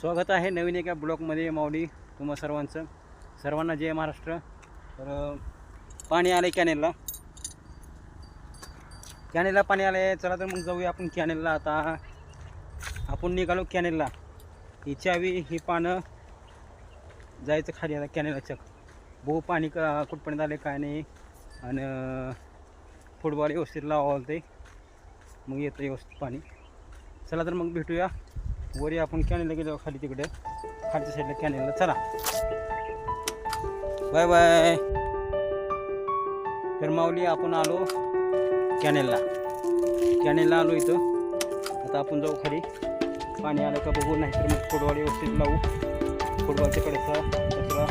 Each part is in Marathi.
स्वागत आहे नवीन एका ब्लॉकमध्ये माऊली तुम्हा सर्वांचं. सर्वांना जय महाराष्ट्र. तर पाणी आलं आहे कॅनेलला. कॅनेलला पाणी आलं आहे चला तर मग जाऊया आपण कॅनेलला आता. आपण निघालो कॅनेलला. ही चावी ही पानं. जायचं खाली आता कॅनेलला चक पाणी का कुठपर्यंत आले काय नाही. आणि फुटबॉल व्यवस्थित लावावं ते मग येतं व्यवस्थित पाणी. चला तर मग भेटूया. वरी आपण कॅनेलला गेलो खाली तिकडे. खालच्या साईडला कॅनेलला चला. Bye bye. तर माऊली आपण आलो कॅनेलला कॅनेलला आलो इथं. आता आपण जाऊ खाली. पाणी आलं का बघू नाही तर मग फुटबॉल व्यवस्थित लावू. फुटबॉलच्या कडेचा कचरा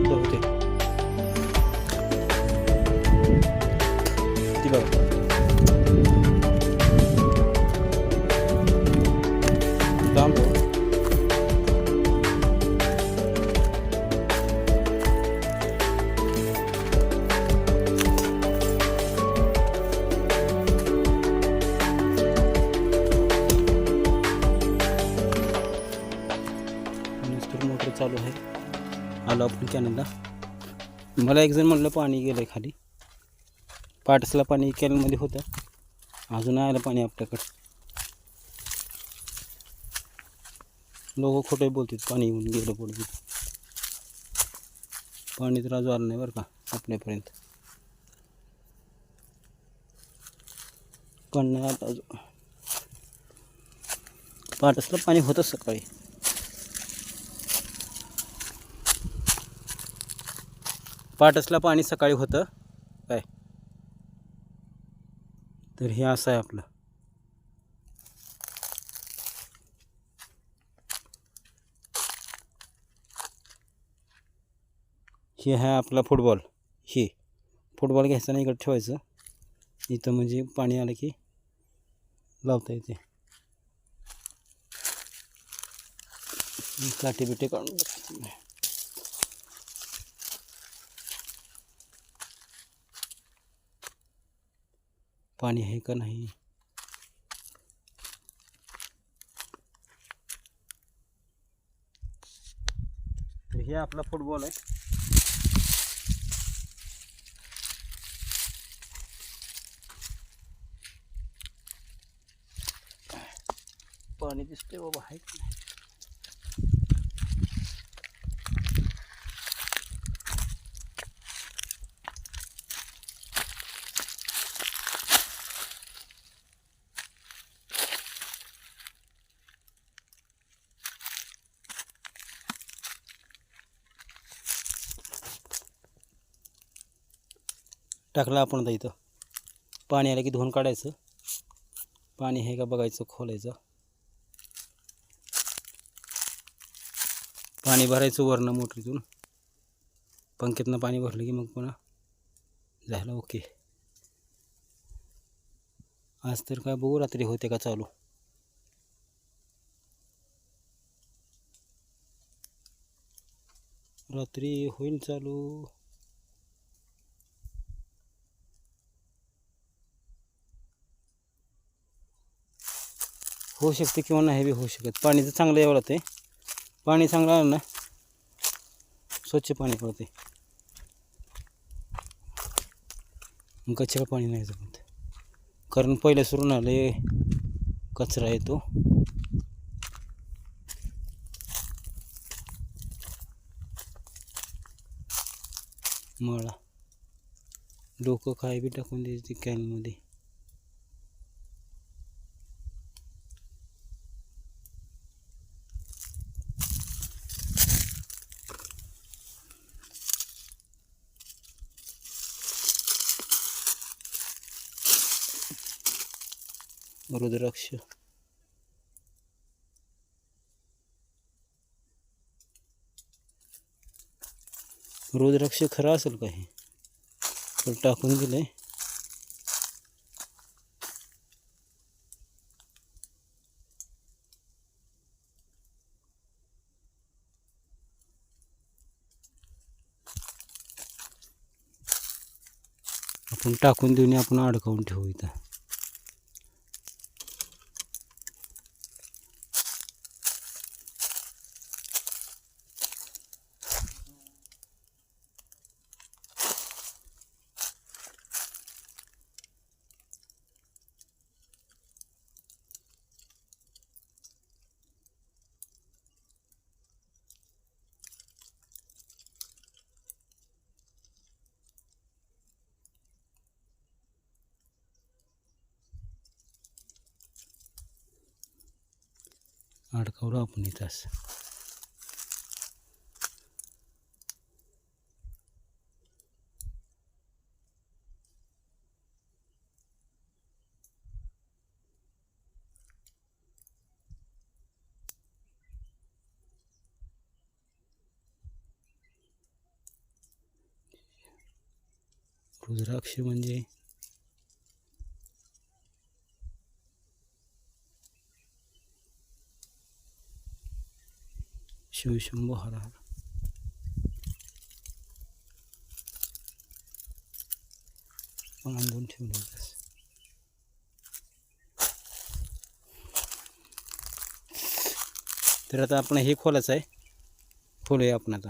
आपलं होते. ती बघा. मोटर चालू आहे. आलो आपण कॅनलला मला एक जण म्हणलं पाणी गेलं खाली। पाटसला पाणी कॅनलमध्ये होतं। अजून आलं पाणी आपल्याकडं। लोक खोटे बोलतात, पाणी येऊन गेलं पडतं पाणी तर अजून आलं नाही बरं का पण नाही आलं पाटसला पाणी होतं सकाळी। पाटसला पाणी सकाळी होतं. काय? तर हे असं आहे आपलं. हे आहे आपला फुटबॉल. हे. फुटबॉल घ्यायचा नाही इकडं ठेवायचं. इथं म्हणजे पाणी आलं की लावता येते. काठी बिटे काढून पाणी आहे का नाही तर हे आपला फुटबॉल आहे पाणी दिसते बाबा आहे की नाही? टाकलं आपण आता इथं. पाणी आलं की धुवून काढायचं. पाणी आहे का बघायचं खोलायचं. पाणी भरायचं वरनं मोटरीतून. पंख्यातनं पाणी भरलं की मग पुन्हा झालं ओके. आज तर काय बघू रात्री होते का चालू? रात्री होईल चालू. होऊ शकते किंवा नाही बी होऊ शकत. पाणी तर चांगलं यावं लागते पाणी चांगलं आलं ना स्वच्छ पाणी पडते. कचरा पाणी नाही जमत. कारण पहिल्या सुरून आले कचरा येतो. मळा. लोक काय बी टाकून द्यायचे कॅनमध्ये. रुद्राक्ष. रुद्राक्ष खरं असेल का हे? तर टाकून दिलंय आपण टाकून देऊन आपण अडकावून ठेवू इथं. अडकावलं आपण इथं असं. रुद्राक्ष म्हणजे शिवशंभो हर हर. बांधून ठेवलं तर आता आपण हे खोलायचं आहे. खोलूया आपण आता.